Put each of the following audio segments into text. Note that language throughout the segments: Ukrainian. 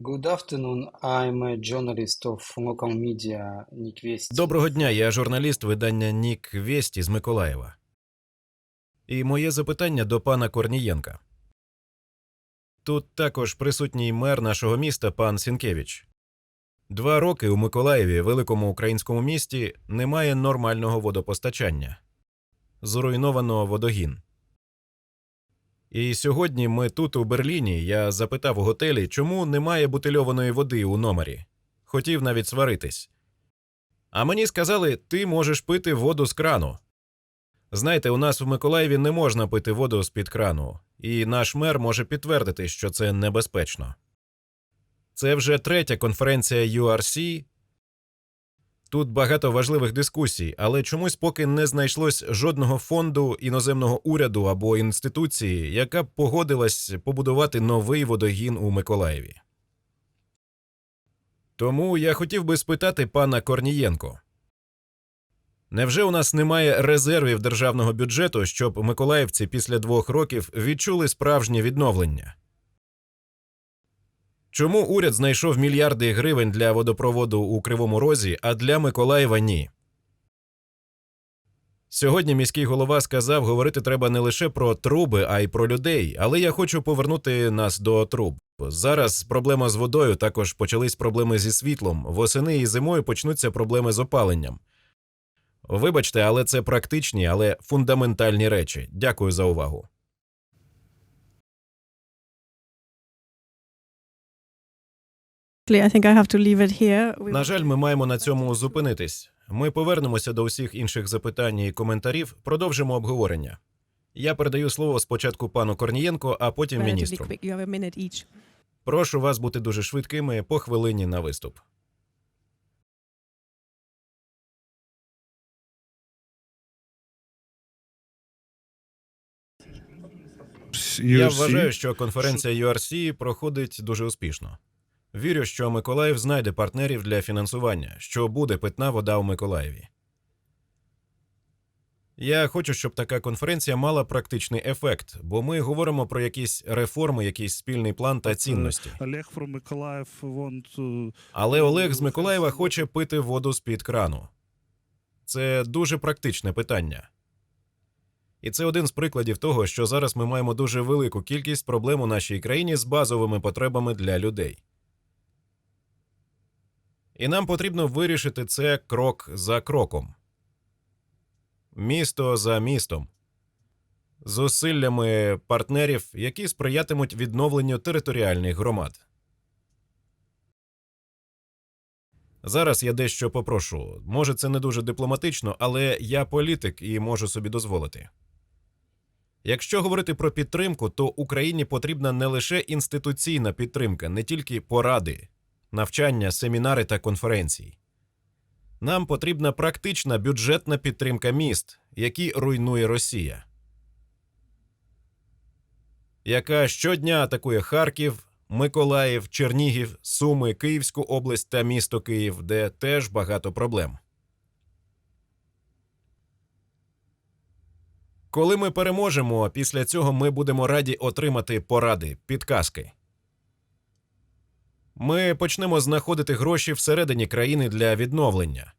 Good afternoon. I'm a journalist of local media Nick Vest. Доброго дня, я журналіст видання Нік Вєсті з Миколаєва. І моє запитання до пана Корнієнка. Тут також присутній мер нашого міста пан Сінкевич. Два роки у Миколаєві, великому українському місті, немає нормального водопостачання. Зруйновано водогін. І сьогодні ми тут, у Берліні, я запитав у готелі, чому немає бутильованої води у номері. Хотів навіть сваритись. А мені сказали, ти можеш пити воду з крану. Знаєте, у нас в Миколаєві не можна пити воду з-під крану, і наш мер може підтвердити, що це небезпечно. Це вже третя конференція URC. Тут багато важливих дискусій, але чомусь поки не знайшлось жодного фонду іноземного уряду або інституції, яка б погодилась побудувати новий водогін у Миколаєві. Тому я хотів би спитати пана Корнієнко. Невже у нас немає резервів державного бюджету, щоб миколаївці після двох років відчули справжнє відновлення? Чому уряд знайшов мільярди гривень для водопроводу у Кривому Розі, а для Миколаєва ні? Сьогодні міський голова сказав, говорити треба не лише про труби, а й про людей. Але я хочу повернути нас до труб. Зараз проблема з водою, також почались проблеми зі світлом. Восени і зимою почнуться проблеми з опаленням. Вибачте, але це практичні, але фундаментальні речі. Дякую за увагу. На жаль, ми маємо на цьому зупинитись. Ми повернемося до усіх інших запитань і коментарів. Продовжимо обговорення. Я передаю слово спочатку пану Корнієнко, а потім міністру. Прошу вас бути дуже швидкими по хвилині на виступ. Я вважаю, що конференція URC проходить дуже успішно. Вірю, що Миколаїв знайде партнерів для фінансування, що буде питна вода у Миколаєві. Я хочу, щоб така конференція мала практичний ефект, бо ми говоримо про якісь реформи, якийсь спільний план та цінності. Олег from Миколаїв. Але Олег з Миколаєва хоче пити воду з-під крану. Це дуже практичне питання. І це один з прикладів того, що зараз ми маємо дуже велику кількість проблем у нашій країні з базовими потребами для людей. І нам потрібно вирішити це крок за кроком, місто за містом, зусиллями партнерів, які сприятимуть відновленню територіальних громад. Зараз я дещо попрошу. Може, це не дуже дипломатично, але я політик і можу собі дозволити. Якщо говорити про підтримку, то Україні потрібна не лише інституційна підтримка, не тільки поради, навчання, семінари та конференції. Нам потрібна практична бюджетна підтримка міст, які руйнує Росія, яка щодня атакує Харків, Миколаїв, Чернігів, Суми, Київську область та місто Київ, де теж багато проблем. Коли ми переможемо, після цього ми будемо раді отримати поради, підказки. Ми почнемо знаходити гроші всередині країни для відновлення.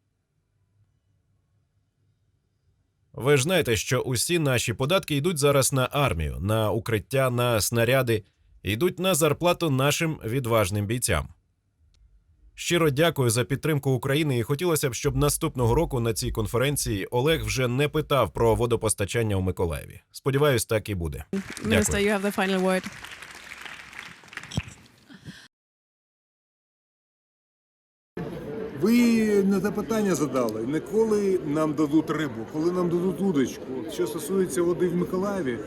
Ви ж знаєте, що усі наші податки йдуть зараз на армію, на укриття, на снаряди, йдуть на зарплату нашим відважним бійцям. Щиро дякую за підтримку України і хотілося б, щоб наступного року на цій конференції Олег вже не питав про водопостачання у Миколаєві. Сподіваюсь, так і буде. Minister, не те питання задали. Не коли нам дадуть рибу, коли нам дадуть удочку. Що стосується води в Миколаєві,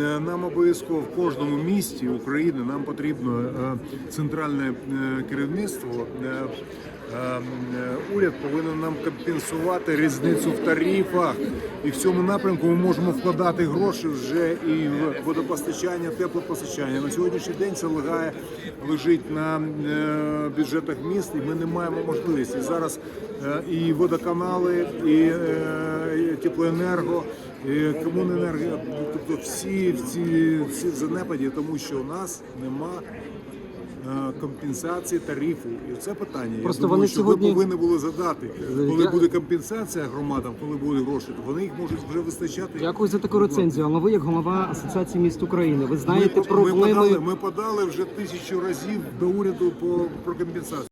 е, нам обов'язково в кожному місті України нам потрібно е, центральне е, керівництво. Е, е, Уряд повинен нам компенсувати різницю в тарифах, і в цьому напрямку ми можемо вкладати гроші вже і в водопостачання, теплопостачання. На сьогоднішній день це лягає, лежить на е, бюджетах міст, і ми не маємо можливості. Зараз е, і водоканали, і теплоенерго, і комуненерго, тобто всі всі занепаді, тому що у нас нема компенсації тарифу. І це питання. Просто Я думаю, вони що сьогодні- ви повинні були задати, коли буде компенсація громадам, коли будуть гроші, то вони їх можуть вже вистачати. Дякую за таку рецензію. Але ви, як голова Асоціації міст України, ви знаєте ми, ми, подали, ми подали вже тисячу разів до уряду по про компенсацію.